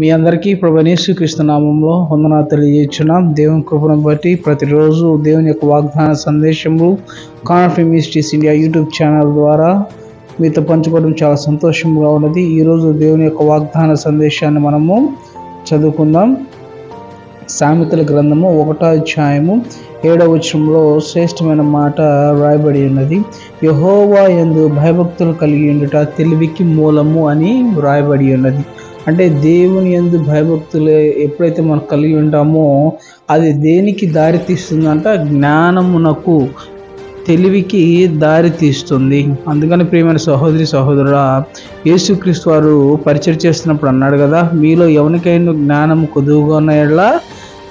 మీ అందరికీ ప్రభనేసు క్రీస్తు నామంలో వందనా తెలియజేస్తున్నాం. దేవుని కృపను బట్టి ప్రతిరోజు దేవుని యొక్క వాగ్దాన సందేశములు కాన్ఫీ మిస్ట్రీస్ ఇండియా యూట్యూబ్ ఛానల్ ద్వారా మీతో పంచుకోవడం చాలా సంతోషంగా ఉన్నది. ఈరోజు దేవుని యొక్క వాగ్దాన సందేశాన్ని మనము చదువుకుందాం. సామెతల గ్రంథము ఒకటో అధ్యాయము ఏడవ వచనంలో శ్రేష్టమైన మాట వ్రాయబడి ఉన్నది. యహోవా ఎందు భయభక్తులు కలిగి ఉండుట తెలివికి మూలము అని వ్రాయబడి ఉన్నది. అంటే దేవుని ఎందు భయభక్తులు ఎప్పుడైతే మనం కలిగి ఉంటామో అది దేనికి దారి తీస్తుందంట జ్ఞానమునకు తెలివికి దారి తీస్తుంది. అందుకని ప్రియమైన సహోదరి సహోదరుడా యేసుక్రీస్తు వారు పరిచయం చేస్తున్నప్పుడు అన్నాడు కదా మీలో ఎవరికైనా జ్ఞానం కొదువుగా ఉన్న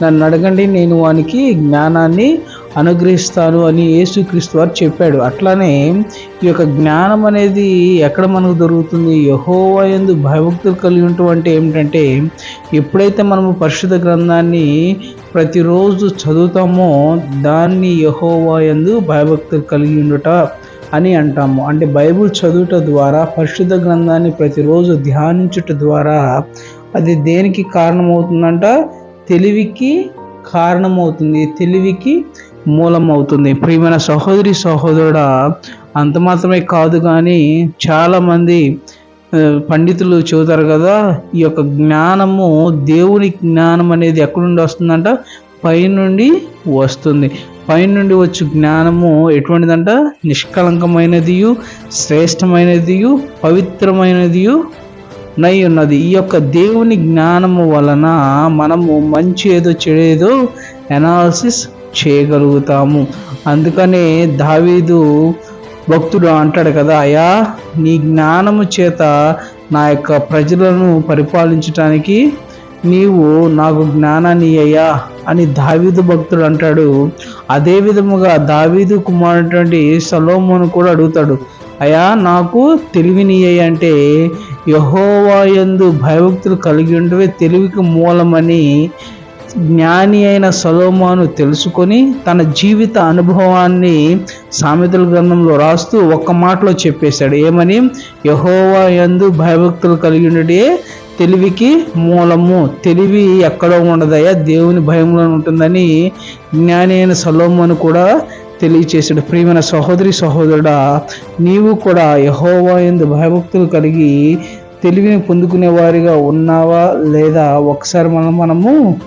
నన్ను అడగండి నేను వానికి జ్ఞానాన్ని అనుగ్రహిస్తాను అని యేసుక్రీస్తు వారు చెప్పాడు. అట్లానే ఈ యొక్క జ్ఞానం అనేది ఎక్కడ మనకు దొరుకుతుంది? యహోవా ఎందు భయభక్తులు కలిగి ఉండటం అంటే ఏమిటంటే ఎప్పుడైతే మనము పరిశుద్ధ గ్రంథాన్ని ప్రతిరోజు చదువుతామో దాన్ని యహోవా ఎందు భయభక్తులు కలిగి ఉండుట అని అంటాము. అంటే బైబుల్ చదువుట ద్వారా పరిశుద్ధ గ్రంథాన్ని ప్రతిరోజు ధ్యానించుట ద్వారా అది దేనికి కారణమవుతుందంట? తెలివికి కారణమవుతుంది. తెలివికి మూలం అవుతుంది ప్రియమైన సహోదరి సహోదరుడ అంత మాత్రమే కాదు కానీ చాలామంది పండితులు చెబుతారు కదా ఈ యొక్క జ్ఞానము దేవుని జ్ఞానం అనేది ఎక్కడి నుండి వస్తుందంట? పైనుండి వస్తుంది. పైనుండి వచ్చే జ్ఞానము ఎటువంటిదంట? నిష్కలంకమైనదియు శ్రేష్టమైనదియు పవిత్రమైనదియు నై ఉన్నది. ఈ యొక్క దేవుని జ్ఞానము వలన మనము మంచి ఏదో చెడేదో ఎనాలసిస్ చేయగలుగుతాము. అందుకనే దావీదు భక్తుడు అంటాడు కదా అయా నీ జ్ఞానము చేత నా యొక్క ప్రజలను పరిపాలించటానికి నీవు నాకు జ్ఞానాన్ని అయ్యా అని దావీదు భక్తుడు అంటాడు. అదే విధముగా దావీదు కుమారుడు సలోమోను కూడా అడుగుతాడు అయా నాకు తెలివినియ్య అంటే యహోవాయందు భయభక్తులు కలిగి ఉండవే తెలివికి మూలమని జ్ఞాని అయిన సలోమాను తెలుసుకొని తన జీవిత అనుభవాన్ని సామెతల గ్రంథంలో రాస్తూ ఒక్క మాటలో చెప్పేశాడు. ఏమని? యహోవా ఎందు భయభక్తులు కలిగి ఉండడే తెలివికి మూలము. తెలివి ఎక్కడో ఉండదయ్యా దేవుని భయంలో ఉంటుందని జ్ఞాని అయిన సలోమను కూడా తెలియచేశాడు. ప్రియమైన సహోదరి సహోదరుడా నీవు కూడా యహోవా ఎందు భయభక్తులు కలిగి తెలివిని పొందుకునే వారిగా ఉన్నావా లేదా? ఒకసారి మనం మనము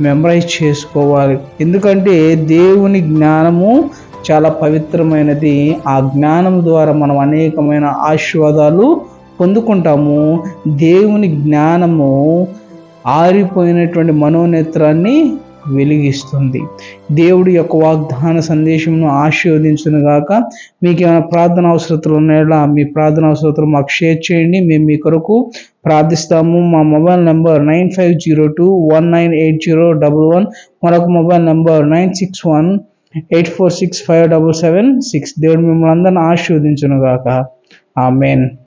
మెమరైజ్ చేసుకోవాలి. ఎందుకంటే దేవుని జ్ఞానము చాలా పవిత్రమైనది. ఆ జ్ఞానం ద్వారా మనం అనేకమైన ఆశీర్వాదాలు పొందుకుంటాము. దేవుని జ్ఞానము ఆరిపోయినటువంటి మనోనేత్రాన్ని వెలిగిస్తుంది. దేవుడి యొక్క వాగ్దాన సందేశంను ఆశీర్వదించును గాక మీకు ఏమైనా ప్రార్థన అవసరతలు ఉన్నాయా? మీ ప్రార్థన అవసరతలు మాకు షేర్ చేయండి. మేము మీ కొరకు ప్రార్థిస్తాము. మా mobile number nine five zero two one nine eight zero double one. మరొక mobile number nine six one eight four six five double seven six. దేవుడు మిమ్మల్ని అందరిని ఆశీర్వదించును గాక ఆ మెయిన్